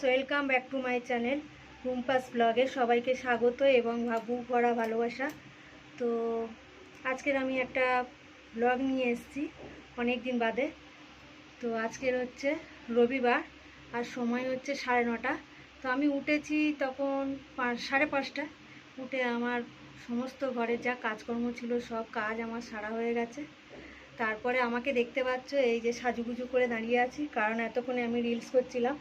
Welcome back to my channel Rumpa's ব্লগে সবাইকে স্বাগত এবং ভাবু, ভরা ভালোবাসা। তো আজকের আমি একটা ব্লগ নিয়ে এসেছি অনেক দিন বাদে। তো আজকের হচ্ছে রবিবার আর সময় হচ্ছে সাড়ে নটা। তো আমি উঠেছি তখন সাড়ে পাঁচটা। উঠে আমার সমস্ত ঘরের যা কাজকর্ম ছিল সব কাজ আমার সারা হয়ে গেছে। তারপরে আমাকে দেখতে পাচ্ছ এই যে সাজুগুজু করে দাঁড়িয়ে আছি, কারণ এতক্ষণে আমি রিলস করছিলাম।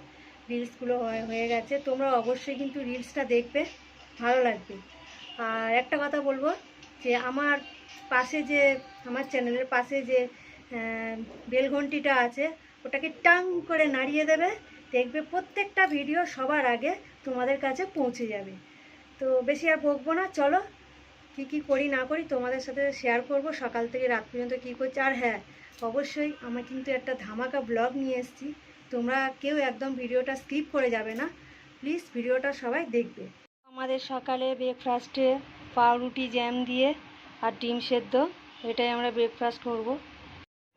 রিলসগুলো হয়ে হয়ে গেছে। তোমরা অবশ্যই কিন্তু রিলসটা দেখবে, ভালো লাগবে। আর একটা কথা বলব যে আমার পাশে যে, আমার চ্যানেলের পাশে যে বেলঘন্টিটা আছে, ওটাকে টাং করে নাড়িয়ে দেবে, দেখবে প্রত্যেকটা ভিডিও সবার আগে তোমাদের কাছে পৌঁছে যাবে। তো বেশি আর বকবো না, চলো কি কি করি না করি তোমাদের সাথে শেয়ার করব, সকাল থেকে রাত পর্যন্ত কি করছি। আর হ্যাঁ অবশ্যই আমার কিন্তু একটা ধামাকা ব্লগ নিয়ে এসেছি। তোমরা কেউ একদম ভিডিওটা স্কিপ করে যাবে না। প্লিজ ভিডিওটা সবাই দেখবে। আমাদের সকালে ব্রেকফাস্টে পাউরুটি জ্যাম দিয়ে আর ডিম সেদ্ধ এটাই আমরা ব্রেকফাস্ট করব।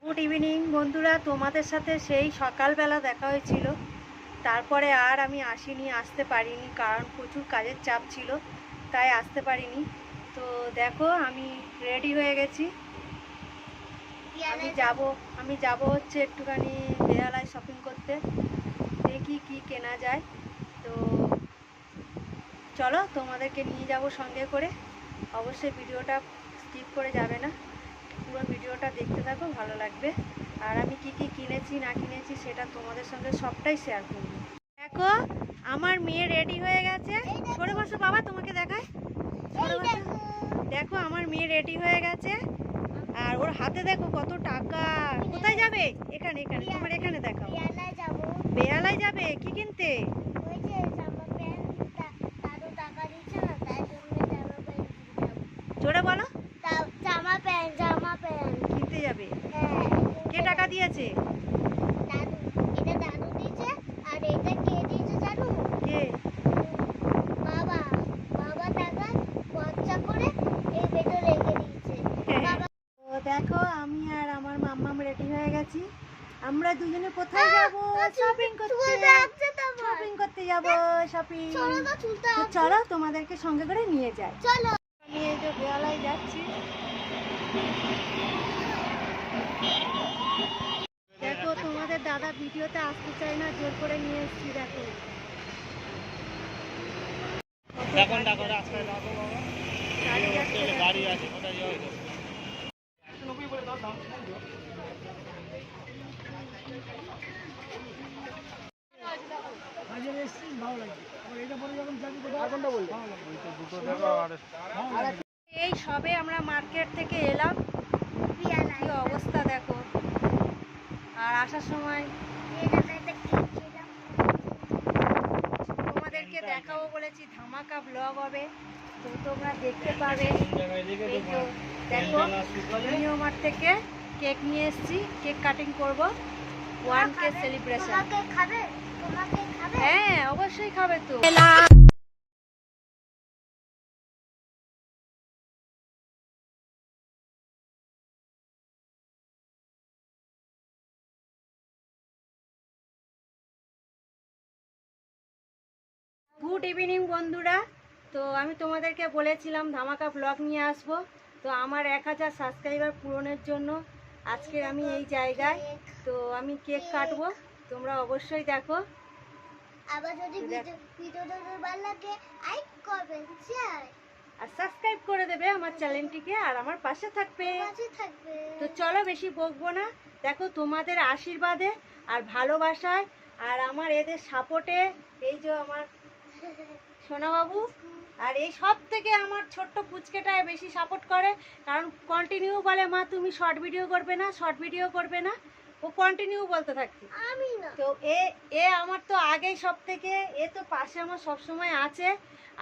গুড ইভিনিং বন্ধুরা তোমাদের সাথে সেই সকালবেলা দেখা হয়েছিল। তারপরে আর আমি আসিনি আসতে পারিনি কারণ প্রচুর কাজের চাপ ছিল তাই আসতে পারিনি। তো দেখো আমি রেডি হয়ে গেছি। আমি যাব আমি যাব হচ্ছে একটুখানি বেহালায় শপিং করতে। দেখি কি কেনা যায়। তো চলো তোমাদেরকে নিয়ে যাব সঙ্গে করে। অবশ্যই ভিডিওটা স্কিপ করে যাবে না। পুরো ভিডিওটা দেখতে থাকো, ভালো লাগবে। আর আমি কি কি কিনেছি, না কিনেছি সেটা তোমাদের সঙ্গে সবটাই শেয়ার করব। দেখো, আমার মেয়ে রেডি হয়ে গেছে। সরে বসো বাবা, তোমাকে দেখায় দেখো, আমার মেয়ে রেডি হয়ে গেছে। ওর হাতে দেখো কত টাকা। কোথায় যাবে? এখানে এখানে তোমার এখানে দেখাও। বেহালায় যাবে। কি কিনতে? জোরে বলো। জামা প্যান্ট জামা প্যান্ট। কিনতে যাবে? হ্যাঁ কে টাকা দিয়েছে? দাদু এটা দাদু দিয়েছে আর এটা কে দিয়েছে জানো? কে বাবা বাবা টাকা খরচা করে এই ভেতরে রেখে দিয়েছে বাবা তো দেখো আমি আর আমার মাম্মাম রেডি আমরা দুজনে কোথায় যাব? শপিং করতে। শপিং করতে যাব শপিং চলো তো আসছে। চলো তোমাদেরকে সঙ্গে করে নিয়ে যাই। চলো। আমি এই যে বেহালায় যাচ্ছি। দেখো তোমাদের দাদা ভিডিওতে আসতে চায় না জোর করে নিয়ে এসেছি দেখো। এখন ডাকো রাস্তায় এই সবে আমরা মার্কেট থেকে এলাম। কি অবস্থা দেখো। আর আসার সময় তোমাদেরকে দেখাবো বলেছি ধামাকা ব্লগ হবে। তো তোমরা দেখতে পাবে। দেখো নিউ মার্ট থেকে কেক নিয়ে এসেছি। কেক কাটিং করব। ওয়ান কে সেলিব্রেশন তোমাকে খাবে? তোমাকে খাবে? হ্যাঁ অবশ্যই খাবে তো। গুড ইভিনিং বন্ধুরা। তো আমি তোমাদেরকে বলেছিলাম ধামাকা ব্লগ নিয়ে আসব। তো আমার এক হাজার সাবস্ক্রাইবার পূরণের জন্য আজকে আমি এই জায়গায়। তো আমি কেক কাটবো। তোমরা অবশ্যই দেখো। আবার যদি ভিডিওটা ভালো লাগে লাইক করবেন শেয়ার আর সাবস্ক্রাইব করে দেবে আমার চ্যানেলটিকে আর আমার পাশে থাকবে। পাশে থাকবে। তো চলো বেশি বকবো না। দেখো তোমাদের আশীর্বাদে আর ভালোবাসায় আর আমার এদের সাপোর্টে এই যে আমার সোনাবাবু। আর এই সব থেকে আমার ছোট্ট পুচকেটায় বেশি সাপোর্ট করে কারণ কন্টিনিউ বলে মা তুমি শর্ট ভিডিও করবে না শর্ট ভিডিও করবে না। ও কন্টিনিউ বলতে থাকছে আমি না। তো এ এ আমার তো আগেই সব থেকে এ তো পাশে আমার সব সময় আছে।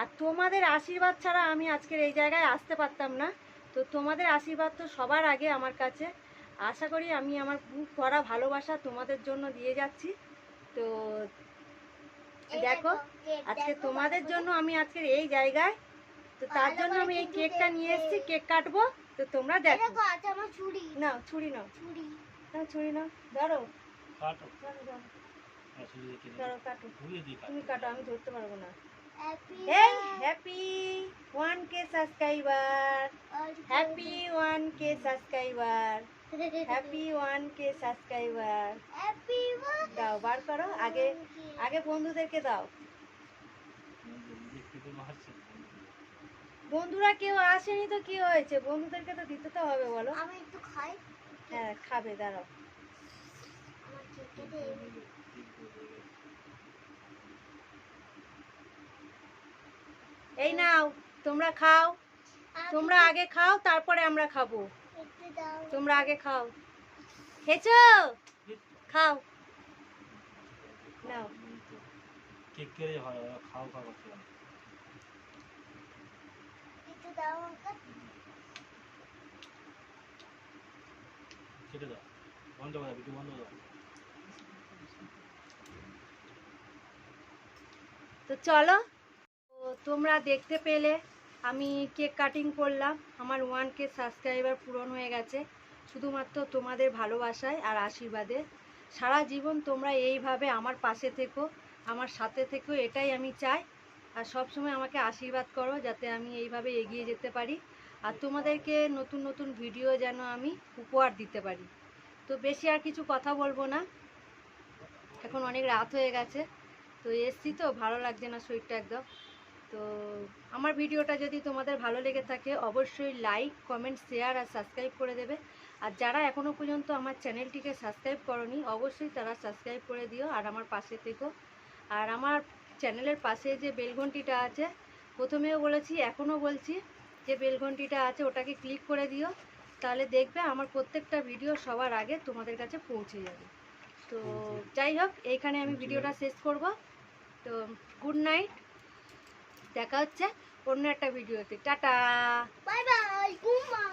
আর তোমাদের আশীর্বাদ ছাড়া আমি আজকের এই জায়গায় আসতে পারতাম না। তো তোমাদের আশীর্বাদ তো সবার আগে আমার কাছে। আশা করি আমি আমার বুক ভরা ভালোবাসা তোমাদের জন্য দিয়ে যাচ্ছি। তো দেখো আজকে তোমাদের জন্য আমি আজকের এই জায়গায় তো তার জন্য আমি এই কেকটা নিয়ে এসেছি কেক কাটবো তো তোমরা দেখো। দেখো আছে আমার ছুরি। নাও ছুরি না ছুরি। নাও ছুরি নাও। ধরো। কাটো। ধরো, ধরো। ধরো কাটো। তুমি কাটো। আমি ধরতে পারব না। Happy happy one K subscriber happy one K subscriber happy one K subscriber দাও বার করো আগে আগে বন্ধুদেরকে দাও। বন্ধুরা কেউ আসেনি তো কি হয়েছে? বন্ধুদেরকে তো দিতে তো হবে বলো। আমি একটু খাই। হ্যাঁ খাবে দাঁড়াও। এই নাও। তোমরা খাও। তোমরা আগে খাও তারপরে আমরা খাব। তোমরা আগে খাও। খেয়েছো? খাও। নাও। হয় খাও খাও করতে পারে। একটু দাও আমাকে। কেটে দাও। বন্ধ করে ভিডিও বন্ধ করে তো চলো তোমরা দেখতে পেলে আমি কেক কাটিং করলাম। আমার ওয়ান কে সাবস্ক্রাইবার পূরণ হয়ে গেছে। শুধুমাত্র তোমাদের ভালোবাসায় আর আশীর্বাদে। সারা জীবন তোমরা এইভাবে আমার পাশে থেকো, আমার সাথে থেকো, এটাই আমি চাই। আর সব সময় আমাকে আশীর্বাদ করো যাতে আমি এইভাবে এগিয়ে যেতে পারি। আর তোমাদেরকে নতুন নতুন ভিডিও যেন আমি উপহার দিতে পারি। তো বেশি আর কিছু কথা বলব না। এখন অনেক রাত হয়ে গেছে। তো এসছি তো, ভালো লাগছে না শরীরটা একদম। তো আমার ভিডিওটা যদি তোমাদের ভালো লেগে থাকে অবশ্যই লাইক কমেন্ট শেয়ার আর সাবস্ক্রাইব করে দেবে। আর যারা এখনও পর্যন্ত আমার চ্যানেলটিকে সাবস্ক্রাইব করনি অবশ্যই তারা সাবস্ক্রাইব করে দিও আর আমার পাশে থেকো। আর আমার চ্যানেলের পাশে যে বেলঘন্টিটা আছে প্রথমেও বলেছি এখনও বলছি যে বেলঘন্টিটা আছে ওটাকে ক্লিক করে দিও। তাহলে দেখবে আমার প্রত্যেকটা ভিডিও সবার আগে তোমাদের কাছে পৌঁছে যাবে। তো যাই হোক এইখানে আমি ভিডিওটা শেষ করব। তো গুড নাইট দেখা হচ্ছে অন্য একটা ভিডিওতে। টাটা। Bye bye